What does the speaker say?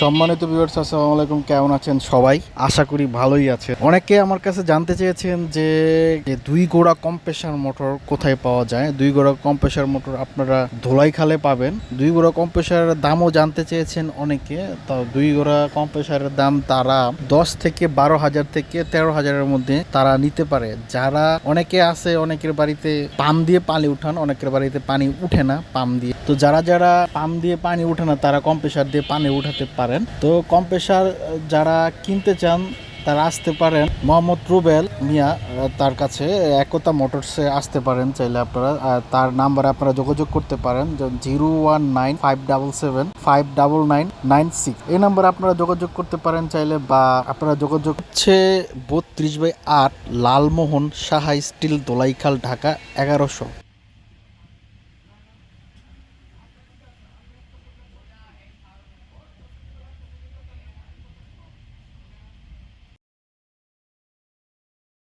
সম্মানিত ভিউয়ার্স আসসালামু আলাইকুম। কেমন আছেন সবাই? আশা করি ভালোই আছে অনেকে আমার কাছে জানতে চেয়েছেন যে দুই গোড়া কম্প্রেসার মোটর কোথায় পাওয়া যায়? দুই গোড়া কম্প্রেসার মোটর আপনারা ধোলাই খালে পাবেন। দুই গোড়া কম্প্রেসারের দামও জানতে চেয়েছেন অনেকে। তো দুই গোড়া কম্প্রেসারের দাম তারা দশ থেকে বারো হাজার থেকে তেরো হাজারের মধ্যে তারা নিতে পারে। যারা অনেকে আছে, অনেকের বাড়িতে পাম দিয়ে পানি উঠান, অনেকের বাড়িতে পানি উঠে না পাম দিয়ে। তো যারা যারা পাম দিয়ে পানি উঠে না, তারা কম্প্রেসার দিয়ে পানি উঠাতে পারেন। তো কম্প্রেসার যারা কিনতে চান, তারা আসতে পারেন। মোহাম্মদ রুবেল মিয়া তার কাছে একতা মোটরসে আসতে পারেন চাইলে আপনারা। তার নাম্বারে আপনারা যোগাযোগ করতে পারেন zero one nine, five double seven, five double nine nine six. এই নাম্বারে আপনারা যোগাযোগ করতে পারেন চাইলে বা আপনারা যোগাযোগ হচ্ছে বত্রিশ বাই আট, লালমোহন সাহা স্টিল দোলাইখাল, ঢাকা, এগারোশো।